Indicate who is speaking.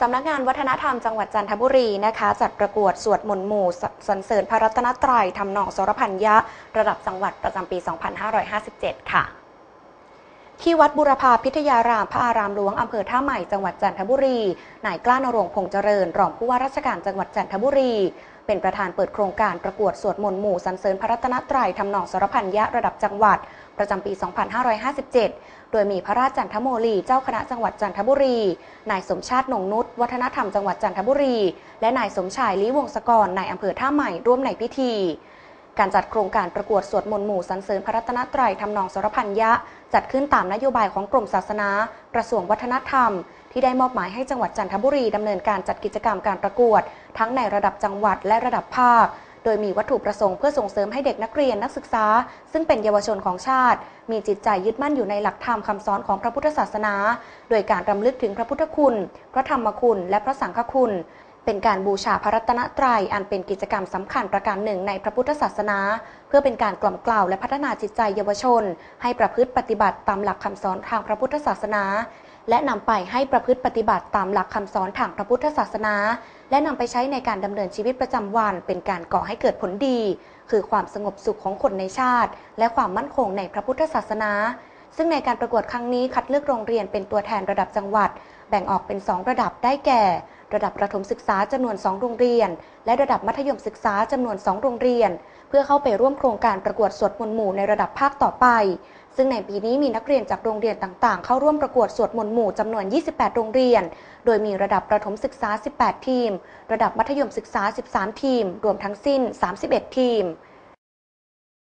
Speaker 1: สำนักงานวัฒนธรรมจังหวัดจันทบุรีนะคะจัดประกวดสวดมนต์หมู่สสรรเสริญพระรัตนตรัยทำนองสรพันยะระดับจังหวัดประจำปี 2557 ค่ะ ที่วัดบุรพาพิทยารามพระอารามหลวงอำเภอท่าใหม่จังหวัดจันทบุรีนายกล้านรงพงษ์เจริญ รองผู้ว่าราชการจังหวัดจันทบุรี เป็นประธานเปิดโครงการประกวดสวดมนต์หมู่สรรเสริญพระรัตนตรัยทำนองสารพันยะระดับจังหวัด ประจำปี 2557 โดยมีพระราชจันทโมลีเจ้าคณะจังหวัดจันทบุรี นายสมชาตินงนุษวัฒนธรรมจังหวัดจันทบุรี และนายสมชายลิวงศกรนายอำเภอท่าใหม่ร่วมในพิธี การจัดโครงการประกวดสวดมนต์หมู่สรรเสริญพระรัตนตรัยทำนองสรพันยะ จัดขึ้นตามนโยบายของกรมศาสนา กระทรวงวัฒนธรรม ที่ได้มอบหมายให้จังหวัดจันทบุรีดำเนินการจัดกิจกรรมการประกวด ทั้งในระดับจังหวัดและระดับภาคโดยมีวัตถุประสงค์เพื่อส่งเสริมให้เด็กนักเรียนนักศึกษา ซึ่งเป็นเยาวชนของชาติ มีจิตใจยึดมั่นอยู่ในหลักธรรมคำสอนของพระพุทธศาสนา โดยการรำลึกถึงพระพุทธคุณ พระธรรมคุณ และพระสังฆคุณ เป็นการบูชาพระรัตนตรัยอันเป็นกิจกรรมสำคัญประการหนึ่งในพระพุทธศาสนา เพื่อเป็นการกล่อมกล่าวและพัฒนาจิตใจเยาวชน ให้ประพฤติปฏิบัติตามหลักคำสอนทางพระพุทธศาสนา และนำไปให้ประพฤติปฏิบัติตามหลักคำสอนทางพระพุทธศาสนา และนำไปใช้ในการดำเนินชีวิตประจำวัน เป็นการก่อให้เกิดผลดี คือความสงบสุขของคนในชาติ และความมั่นคงในพระพุทธศาสนาซึ่งในการประกวดครั้งนี้คัดเลือกโรงเรียนเป็นตัวแทนระดับจังหวัด แบ่งออกเป็น 2 ระดับได้แก่ ระดับประถมศึกษาจำนวน 2 โรงเรียน และระดับมัธยมศึกษาจำนวน 2 โรงเรียน เพื่อเข้าไปร่วมโครงการประกวดสวดมนต์หมู่ในระดับภาคต่อไป ซึ่งในปีนี้มีนักเรียนจากโรงเรียนต่างๆ เข้าร่วมประกวดสวดมนต์หมู่จำนวน 28 โรงเรียน โดยมีระดับประถมศึกษา 18 ทีม ระดับมัธยมศึกษา 13 ทีม รวมทั้งสิ้น 31 ทีม